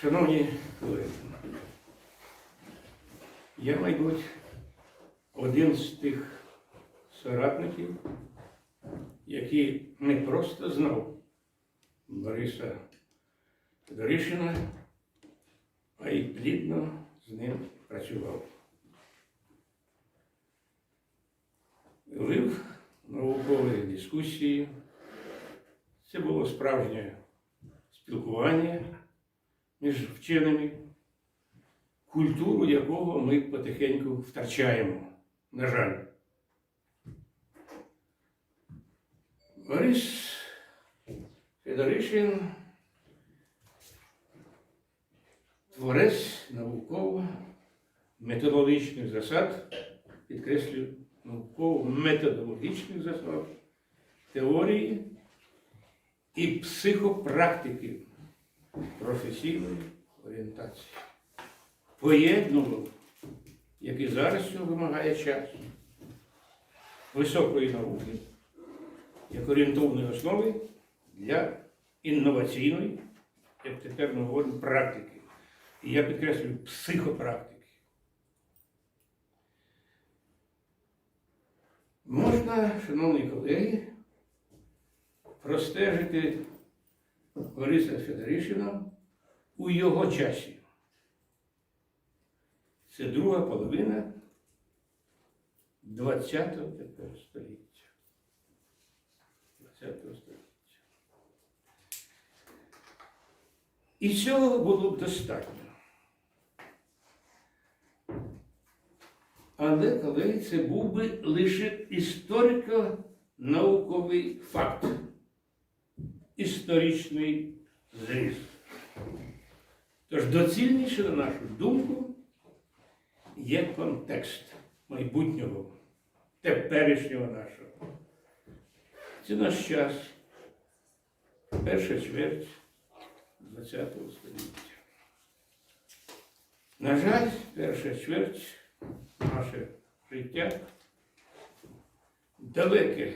Шановні колеги, я, мабуть, один з тих соратників, який не просто знав Бориса Федоришина, а й плідно з ним працював. Вив наукові дискусії. Це було справжнє спілкування між вченими, культуру якого ми потихеньку втрачаємо, на жаль. Борис Федоришин творець науково-методологічних засад, підкреслюю, науково-методологічних засад, теорії і психопрактики професійної орієнтації. Поєднував, як і зараз цього вимагає час, високої науки, як орієнтовної основи для інноваційної, як тепер ми говоримо, практики. І я підкреслюю психопрактики. Можна, шановні колеги, простежити Бориса Федоришина у його часі. Це друга половина ХХ століття. ХХ століття. І цього було б достатньо. Але коли це був би лише історико-науковий факт, історичний зріз. Тож доцільніше, на нашу думку, є контекст майбутнього, теперішнього нашого. Це наш час, перша чверть ХХ століття. На жаль, перша чверть наше життя далеке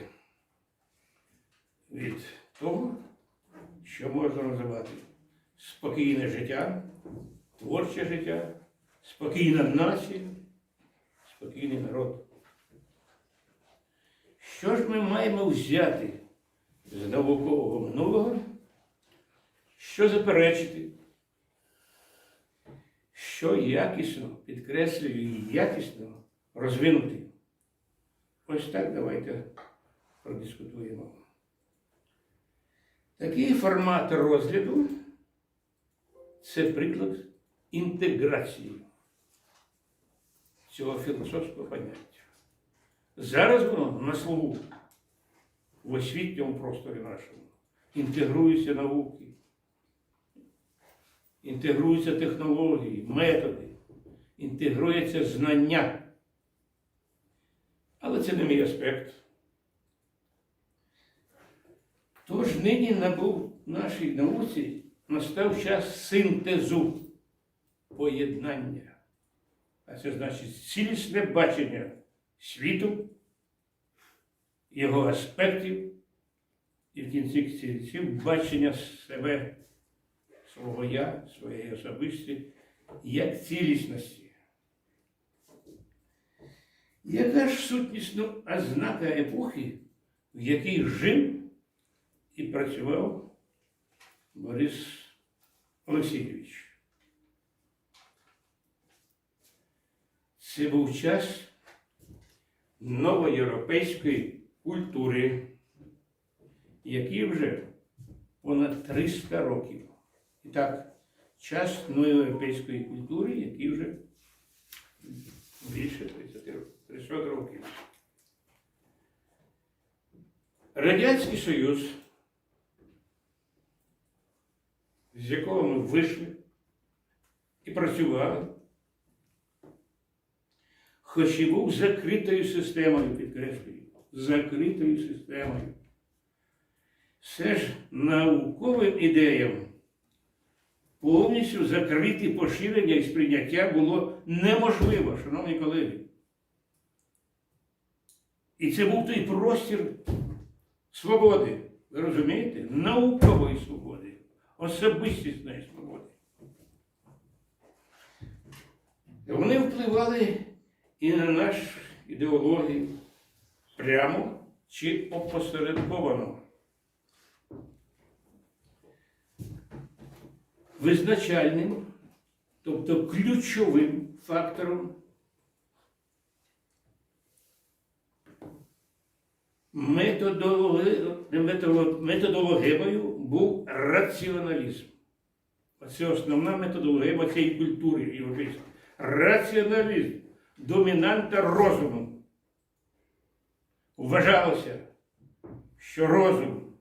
від того, що можна називати спокійне життя, творче життя, спокійна нація, спокійний народ. Що ж ми маємо взяти з наукового минулого, що заперечити, що якісно, підкреслюю, якісно розвинути? Ось так давайте продискутуємо. Такий формат розгляду це приклад інтеграції цього філософського поняття. Зараз воно на слугу в освітньому просторі нашому. Інтегруються науки, інтегруються технології, методи, інтегрується знання. Але це не мій аспект. Тож нині набув нашій науці настав час синтезу поєднання. А це значить цілісне бачення світу, його аспектів і в кінці кінців бачення себе, свого я, своєї особисті, як цілісності. Яка ж сутнісна ознака епохи, в якій жив і працював Борис Олексійович. Це був час новоєвропейської культури, який вже понад 300 років. І так, час новоєвропейської культури, який вже більше 30 300 років. Радянський Союз, з якого ми вийшли і працювали, хоч і був закритою системою, підкреслюю, закритою системою. Все ж науковим ідеям повністю закрити поширення і сприйняття було неможливо, шановні колеги. І це був той простір свободи, ви розумієте? Наукової свободи, особистісної свободи. Вони впливали і на нашу ідеологію прямо чи опосередковано. Визначальним, тобто ключовим фактором методологемою був раціоналізм. Це основна методологема цієї культури європейської. Раціоналізм, домінанта розуму. Вважалося, що розум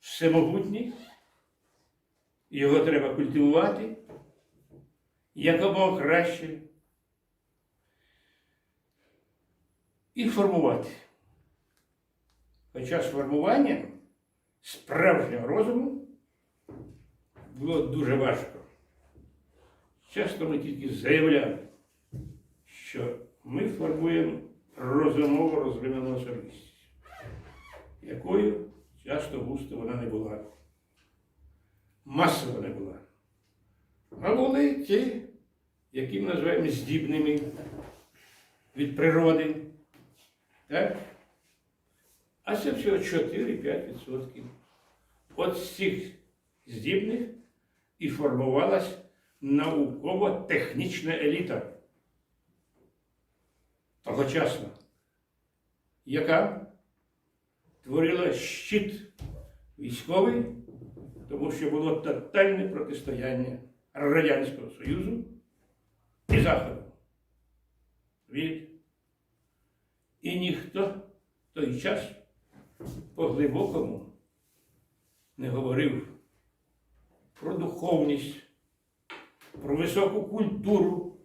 всемогутній, його треба культивувати якомога краще і формувати. Хоча з формуванням справжнього розуму було дуже важко. Часто ми тільки заявляли, що ми формуємо розумово розвинену особистість, якою часто густо вона не була. Масово не була. А були ті, які ми називаємо здібними від природи. Так? А це всього 4-5%. От з цих здібних і формувалась науково-технічна еліта тогочасна, яка творила щит військовий, тому що було тотальне протистояння Радянського Союзу і Заходу. Від і ніхто в той час по глибокому не говорив про духовність, про високу культуру,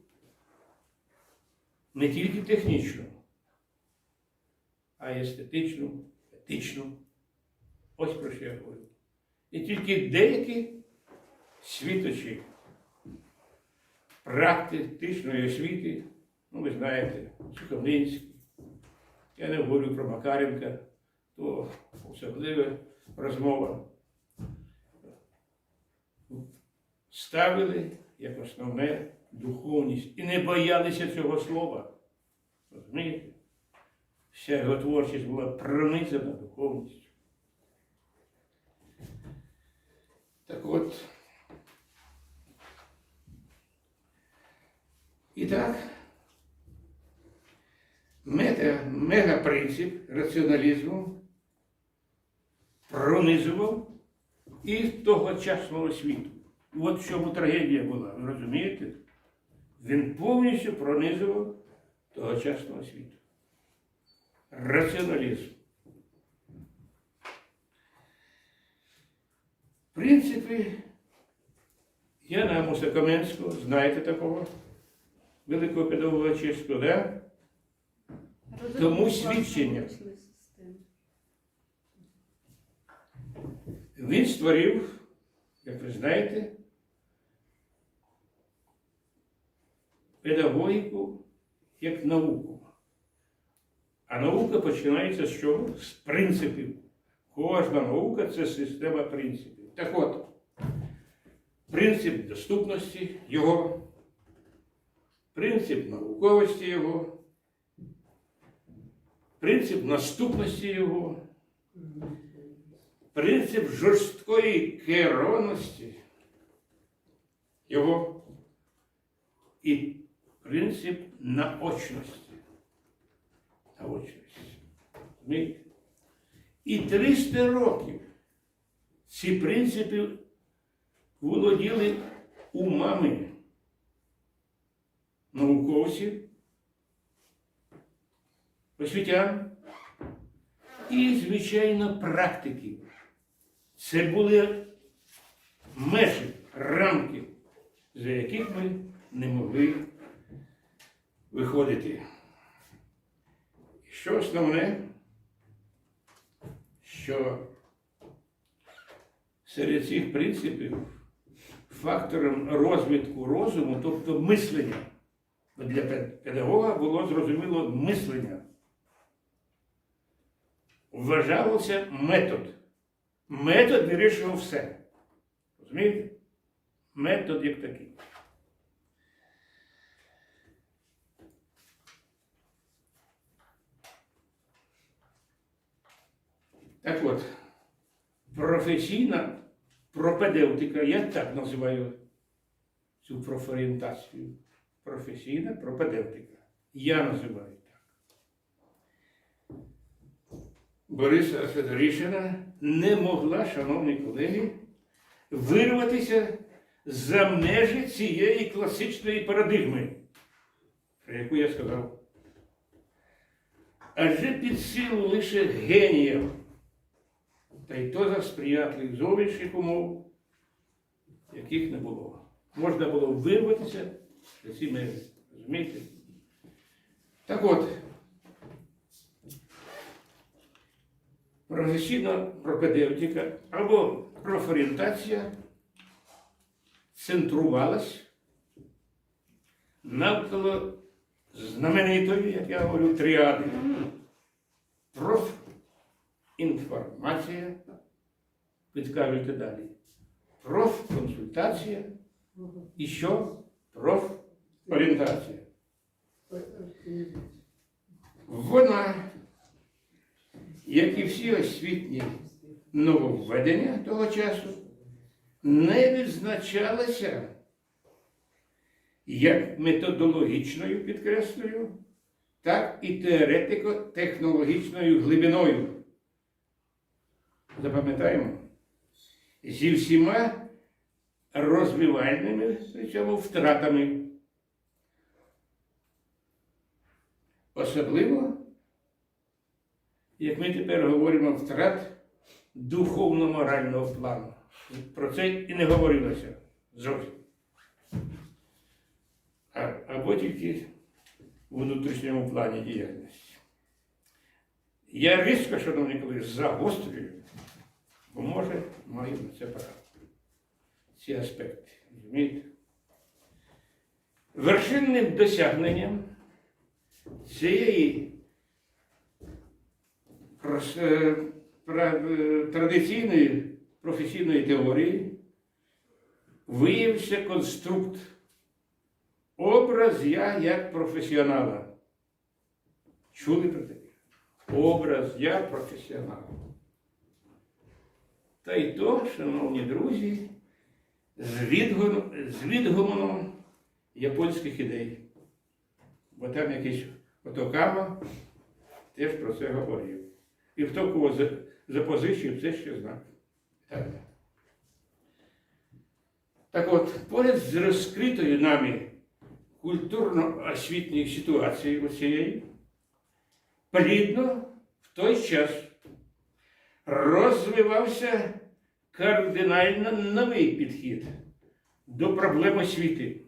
не тільки технічну, а й естетичну, етичну. Ось про що я говорю. І тільки деякі світочі практичної освіти, ну ви знаєте, Сухомлинський, я не говорю про Макаренка, то особлива розмова. Ставили як основне духовність і не боялися цього слова. Розумієте? Вся його творчість була пронизана духовністю. Так от. І так, мега, мегапринцип раціоналізму пронизував і тогочасного світу. От в чому трагедія була, розумієте? Він повністю пронизував тогочасного світу. Раціоналізм. Принципи Яна Амуса Каменського, знаєте такого? Великого педагога чеського, да? Тому свідчення. Він створив, як ви знаєте, педагогіку як науку. А наука починається з чого? З принципів. Кожна наука це система принципів. Так от, принцип доступності його, принцип науковості його, принцип наступності його, принцип жорсткої керованості його і принцип наочності. Наочності. І 300 років ці принципи володіли умами науковців, освітян і, звичайно, практиків. Це були межі, рамки, за яких ми не могли виходити. І що основне, що серед цих принципів фактором розвитку розуму, тобто мислення, для педагога було зрозуміло мислення. Вважався метод. Метод вирішував все. Розумієте? Метод як такий. Так от, професійна пропедевтика, я так називаю цю профорієнтацію. Професійна пропедевтика. Я називаю. Бориса Федорішина не могла, шановні колеги, вирватися за межі цієї класичної парадигми, про яку я сказав. Адже під силу лише геніям, та й то за сприятливих зовнішніх умов, яких не було. Можна було вирватися за ці межі. Розумієте? Так от, професійна пропедевтика або профорієнтація центрувалась навколо знаменитої, як я говорю, тріади. Профінформація, підкажете далі. Профконсультація і що? Профорієнтація. Вона, як і всі освітні нововведення того часу, не відзначалася як методологічною підкреслюю, так і теоретико-технологічною глибиною. Запам'ятаємо, зі всіма розвивальними причому втратами. Особливо, як ми тепер говоримо, втрат духовно-морального плану. Про це і не говорилося зовсім. Або тільки в внутрішньому плані діяльності. Я різко, шановні колеги, загострюю, бо може маю на це право. Ці аспекти. Розумієте? Вершинним досягненням цієї традиційної професійної теорії виявився конструкт Образ я як професіонала. Чули про таке? Образ я професіонал. Та й то, шановні друзі, з відгоном, японських ідей. Бо там якийсь Отокама теж про це говорив. І хто кого за- запозичив, це ще знав. Так. От, поряд з розкритою нами культурно-освітньої ситуації оцієї, плідно в той час розвивався кардинально новий підхід до проблем освіти.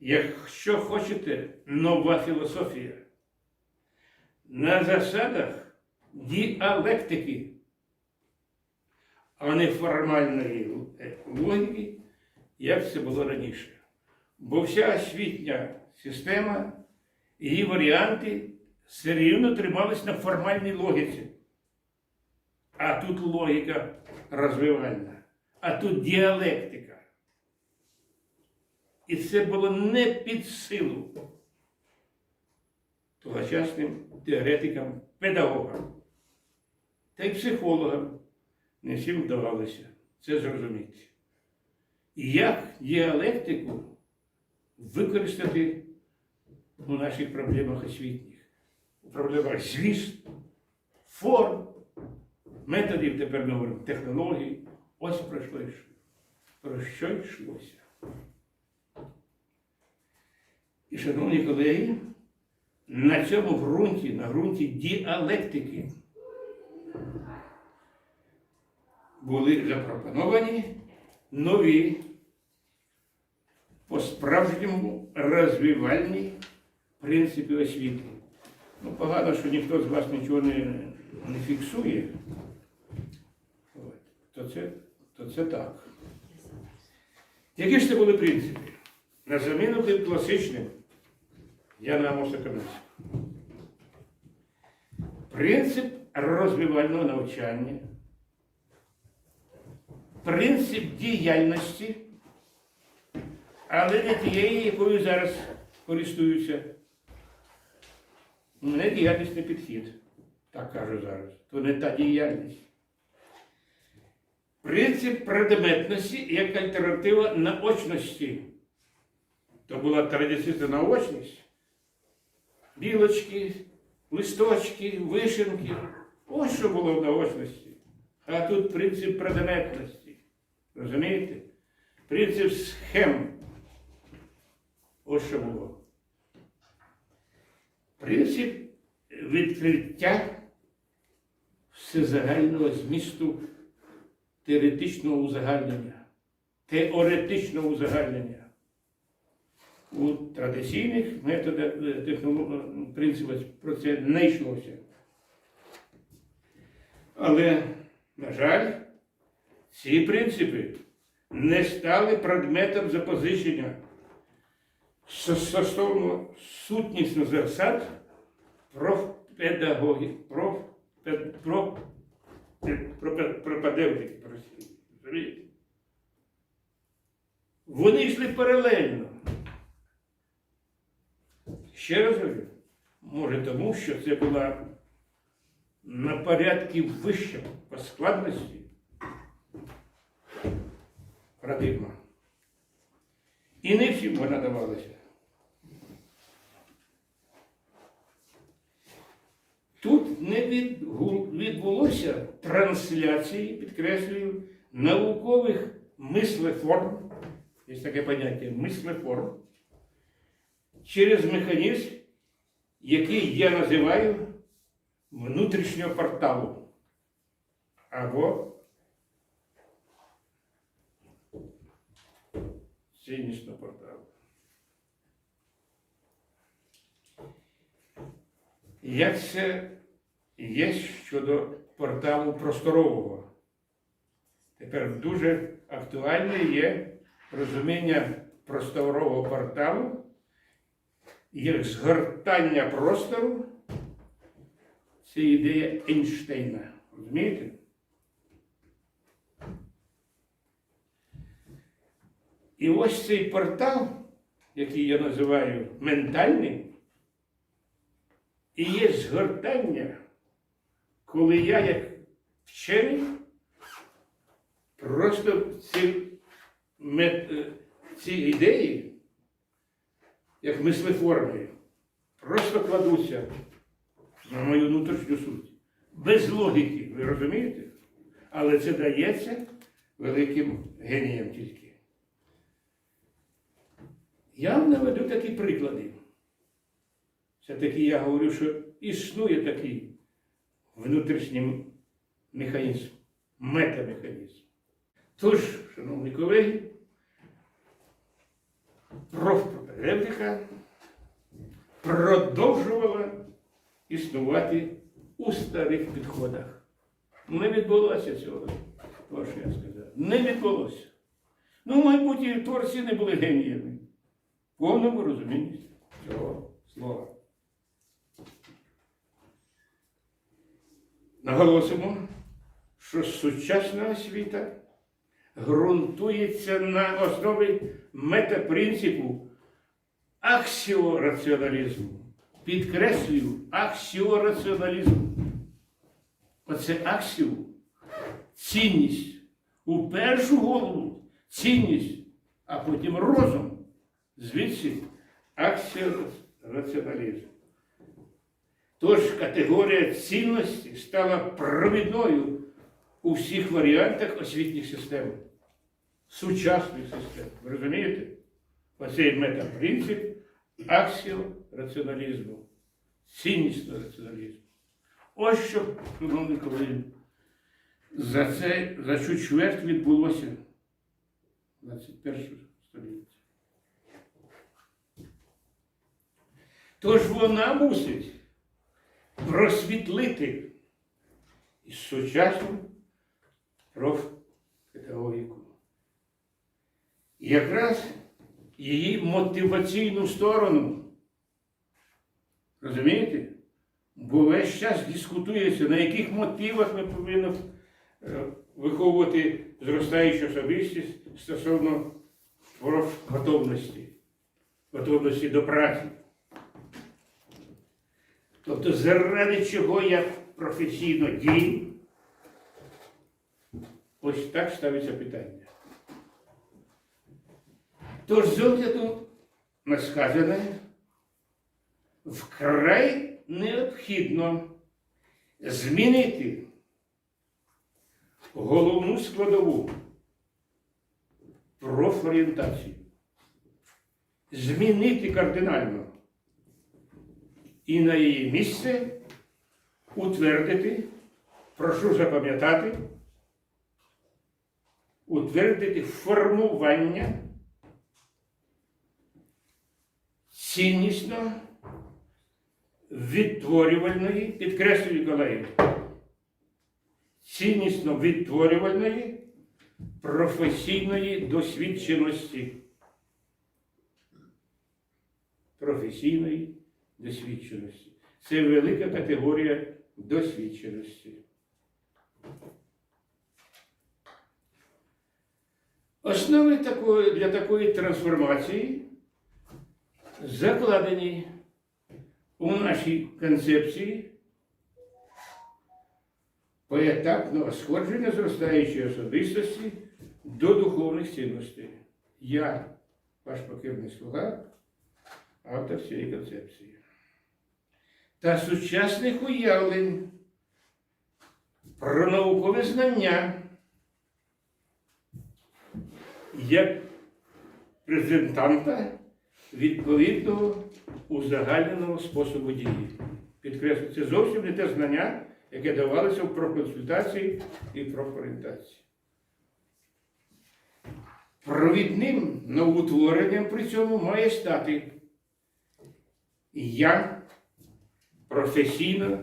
Якщо хочете, нова філософія на засадах діалектики, а не формальної логіки, як це було раніше. Бо вся освітня система, її варіанти все рівно тримались на формальній логіці. А тут логіка розвивальна, а тут діалектика. І це було не під силу тогочасним теоретикам, педагогам та й психологам не всім вдавалося це зрозуміти. І як діалектику використати у наших проблемах освітніх, у проблемах зміст, форм, методів, тепер ми говоримо, технологій. Ось про що. Про що йшлося. І, шановні колеги, на цьому ґрунті, на ґрунті діалектики, були запропоновані нові по-справжньому розвивальні принципи освіти. Ну, погано, що ніхто з вас нічого не, не фіксує. То, це, то це так. Які ж це були принципи? На заміну тим класичним я намуся Каменського. Принцип розвивального навчання, принцип діяльності, але не тієї, якою зараз користуються. Мене діяльність не підхід, так кажу зараз. то не та діяльність. Принцип предметності як альтернатива наочності. То була традиційна наочність. Білочки, листочки, вишенки. Ось що було в наочності. А тут принцип предметності. Розумієте? Принцип схем. Ось що було. Принцип відкриття всезагального змісту теоретичного узагальнення, теоретичного узагальнення. У традиційних методах е, принципах про це не йшлося. Але, на жаль, ці принципи не стали предметом запозичення стосовно сутнісних засад профпедагогі, профпед- про, про, пропедевтики. Вони йшли паралельно. Ще раз говорю, може тому, що це була на порядки вища по складності парадигма. І не всім вона давалася. Тут не відбулося трансляції, підкреслюю, наукових мислеформ, є таке поняття мислеформ, через механізм, який я називаю внутрішнього порталу або ціннісного порталу. Як це є щодо порталу просторового? Тепер дуже актуальне є розуміння просторового порталу як згортання простору. Це ідея Ейнштейна. Розумієте? І ось цей портал, який я називаю ментальний, і є згортання, коли я як вчений просто ці, е, ці ідеї, як мислеформи, просто кладуться на мою внутрішню суть. Без логіки, ви розумієте? Але це дається великим генієм тільки. Я вам наведу такі приклади. Все-таки я говорю, що існує такий внутрішній механізм, метамеханізм. Тож, шановні колеги, профпропедевтика продовжувала існувати у старих підходах. Не відбулося цього, того, що я сказав. Не відбулося. Ну, майбутні творці не були геніями. В повному розумінні цього слова. Наголосимо, що сучасна освіта ґрунтується на основі метапринципу аксіораціоналізму. Підкреслюю аксіораціоналізму. Оце аксіо цінність. У першу голову цінність, а потім розум. Звідси аксіораціоналізм. Тож категорія цінності стала провідною у всіх варіантах освітніх систем, сучасних систем. Ви розумієте? Оцей метапринцип аксіораціоналізму, ціннісного раціоналізму. Ось що, шановні колеги, за це, за цю чверть відбулося в 21 столітті. Тож вона мусить просвітлити і сучасну профпедагогіку. І якраз її мотиваційну сторону. Розумієте? Бо весь час дискутується, на яких мотивах ми повинні е, виховувати зростаючу особистість стосовно профготовності, готовності до праці. Тобто, заради чого я професійно дій. Ось так ставиться питання. Тож з огляду на сказане, вкрай необхідно змінити головну складову профорієнтацію. Змінити кардинально і на її місце утвердити, прошу запам'ятати, утвердити формування ціннісно відтворювальної, підкреслюю колеги, ціннісно відтворювальної професійної досвідченості. Професійної досвідченості. Це велика категорія досвідченості. Основи для такої трансформації закладені у нашій концепції поетапного сходження зростаючої особистості до духовних цінностей. Я, ваш покірний слуга, автор цієї концепції. Та сучасних уявлень про наукове знання як презентанта відповідного узагальненого способу дії. Підкреслю, це зовсім не те знання, яке давалося в проконсультації і профорієнтації. Провідним новоутворенням при цьому має стати я професійно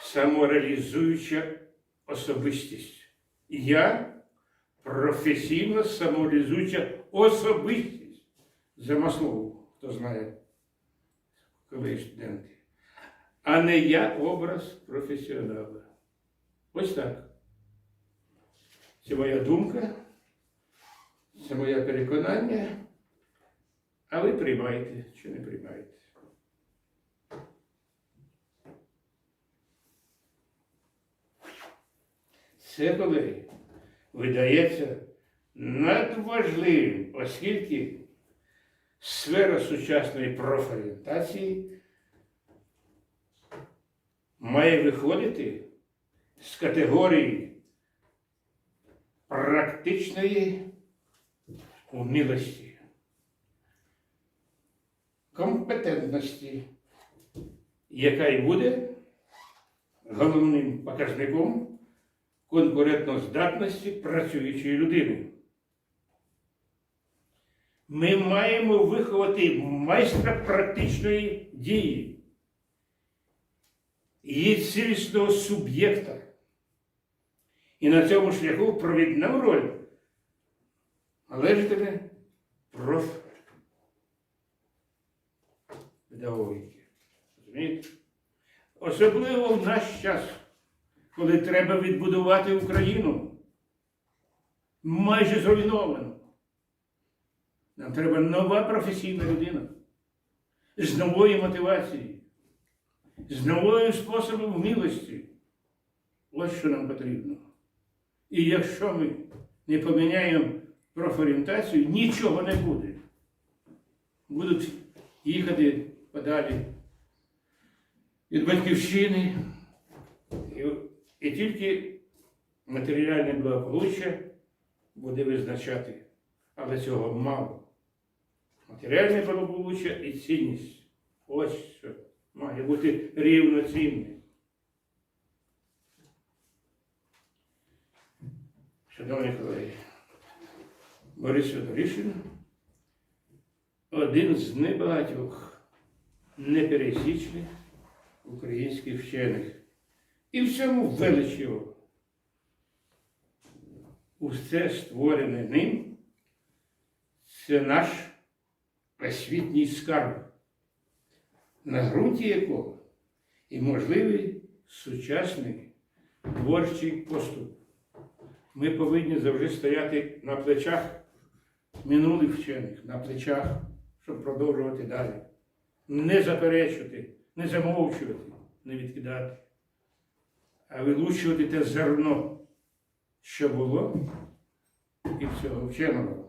самореалізуюча особистість. Я професійно самореалізуюча особистість. Замаслову, хто знає, коли студенти. А не я образ професіонала. Ось так. Це моя думка, це моє переконання. А ви приймаєте чи не приймаєте. Це, колеги, видається надважливим, оскільки сфера сучасної профорієнтації має виходити з категорії практичної умілості, компетентності, яка й буде головним показником конкурентноздатності працюючої людини. Ми маємо виховати майстра практичної дії, її цілісного суб'єкта. І на цьому шляху провідна роль належатиме профпедагогіки. Розумієте? Особливо в наш час, коли треба відбудувати Україну майже зруйновану. Нам треба нова професійна людина з новою мотивацією, з новим способом вмілості. Ось що нам потрібно. І якщо ми не поміняємо профорієнтацію, нічого не буде. Будуть їхати подалі від батьківщини, і, і тільки матеріальне благополуччя буде визначати, але цього мало. Матеріальне благополуччя і цінність. Ось що має бути рівноцінне. Шановні колеги, Борис Федоришин один з небагатьох непересічних українських вчених. І в цьому велич його. Усе створене ним це наш освітній скарб, на ґрунті якого і можливий сучасний творчий поступ. Ми повинні завжди стояти на плечах минулих вчених, на плечах, щоб продовжувати далі. Не заперечувати, не замовчувати, не відкидати, а вилучувати те зерно, що було, і всього вченого.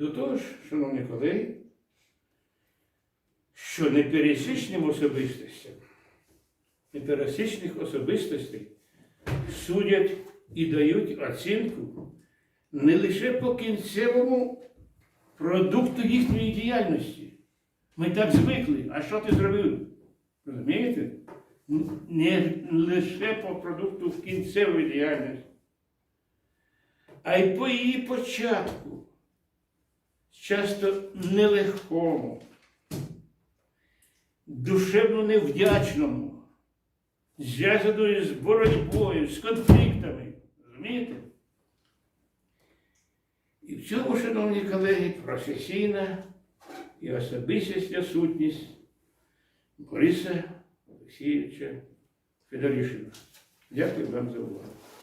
До того ж, шановні колеги, що непересічним особистостям, непересічних особистостей судять і дають оцінку не лише по кінцевому продукту їхньої діяльності. Ми так звикли. А що ти зробив? Розумієте? Не лише по продукту кінцевої діяльності, а й по її початку, часто нелегкому, душевно невдячному, зв'язаною з боротьбою, з конфліктами. Розумієте? І в цьому, шановні колеги, професійна і особистісна сутність Бориса Олексійовича Федорішина. Дякую вам за увагу.